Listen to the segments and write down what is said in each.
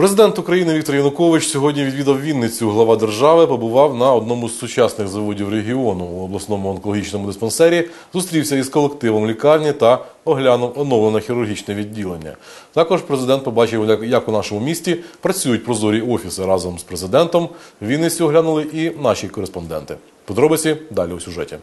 Президент України Віктор Янукович сьогодні відвідав Вінницю. Глава держави побував на одному з сучасних заводів регіону у обласному онкологічному диспансері. Зустрівся із колективом лікарні та оглянув оновлене хірургічне відділення. Також президент побачив, як- у нашому місті працюють прозорі офіси разом з президентом. Вінницю оглянули і наші кореспонденти. Подробиці далі у сюжеті.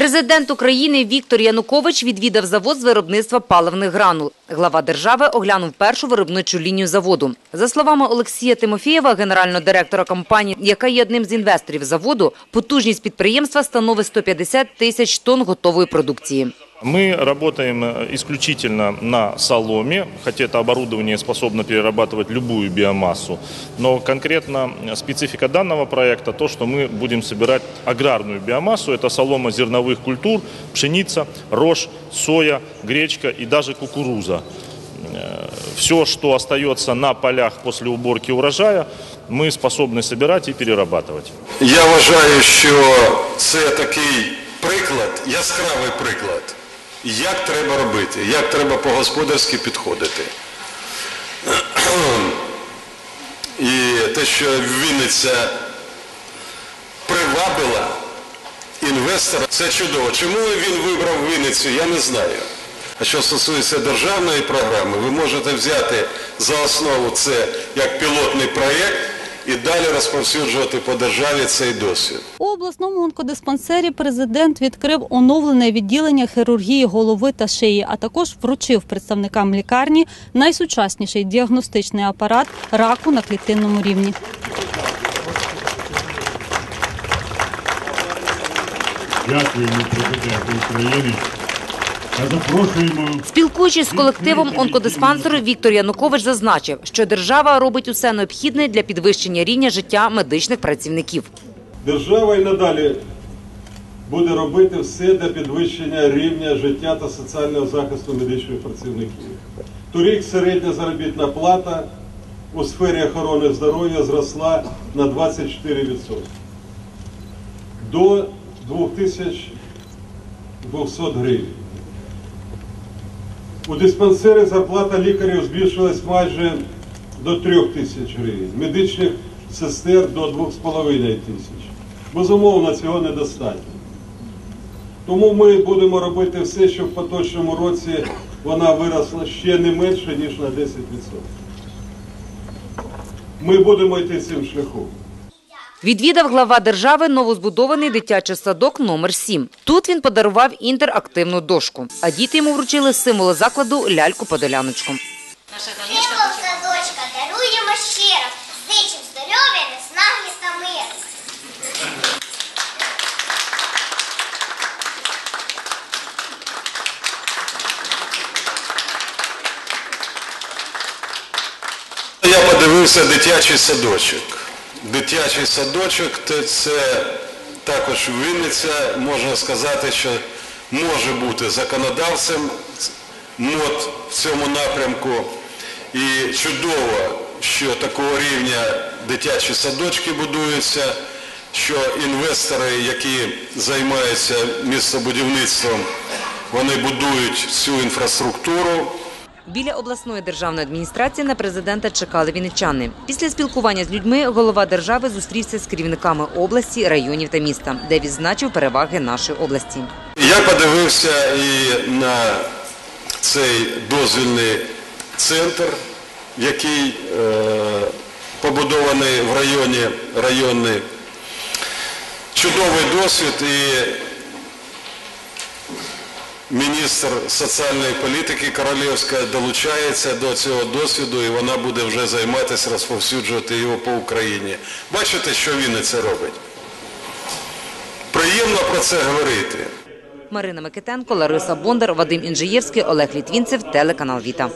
Президент України Віктор Янукович відвідав завод з виробництва паливних гранул. Глава держави оглянув першу виробничу лінію заводу. За словами Олексія Тимофєєва, генерального директора компанії, яка є одним з інвесторів заводу, потужність підприємства становить 150 тисяч тонн готової продукції. Мы работаем э, исключительно на соломе, хотя это оборудование способно перерабатывать любую биомассу. Но конкретно э, специфика данного проекта то, что мы будем собирать аграрную биомассу. Это солома зерновых культур, пшеница, рожь, соя, гречка и даже кукуруза. Все, что остается на полях после уборки урожая, мы способны собирать и перерабатывать. Я вважаю, що це такий приклад, яскравий приклад, як треба робити, як треба по-господарськи підходити. І те, що Вінниця привабила інвестора, це чудово. Чому він вибрав Вінницю, я не знаю. А що стосується державної програми, ви можете взяти за основу це як пілотний проєкт і далі розповсюджувати по державі цей досвід. У обласному онкодиспансері президент відкрив оновлене відділення хірургії голови та шиї, а також вручив представникам лікарні найсучасніший діагностичний апарат раку на клітинному рівні. Дякуємо президенту України Спілкуючись з колективом онкодиспансеру, Віктор Янукович зазначив, що держава робить усе необхідне для підвищення рівня життя медичних працівників. Держава і надалі буде робити все для підвищення рівня життя та соціального захисту медичних працівників. Торік середня заробітна плата у сфері охорони здоров'я зросла на 24% до 2200 гривень. У диспансері зарплата лікарів збільшилась майже до 3 тисяч гривень, медичних сестер до 2,5 тисяч. Безумовно, цього недостатньо. Тому ми будемо робити все, щоб в поточному році вона виросла ще не менше, ніж на 10%. Ми будемо йти цим шляхом. Відвідав глава держави новозбудований дитячий садок номер 7 Тут він подарував інтерактивну дошку, а діти йому вручили символи закладу ляльку-подоляночку. Символ садочка даруємо ще раз. Зичим здоров'я, неснаги та мир. Я подивився дитячий садочок. Дитячий садочок це, також Вінниця, можна сказати, що може бути законодавцем МОД в цьому напрямку. І чудово, що такого рівня дитячі садочки будуються, що інвестори, які займаються містобудівництвом, вони будують цю інфраструктуру. Біля обласної державної адміністрації на президента чекали вінничани. Після спілкування з людьми голова держави зустрівся з керівниками області, районів та міста, де відзначив переваги нашої області. Я подивився і на цей дозвільний центр, який е, побудований в районі районний. Чудовий досвід і міністр соціальної політики Королівська долучається до цього досвіду і вона буде вже займатися, розповсюджувати його по Україні. Бачите, що він це робить? Приємно про це говорити. Марина Микитенко, Лариса Бондар, Вадим Інжиєвський, Олег Літвінцев, телеканал Віта.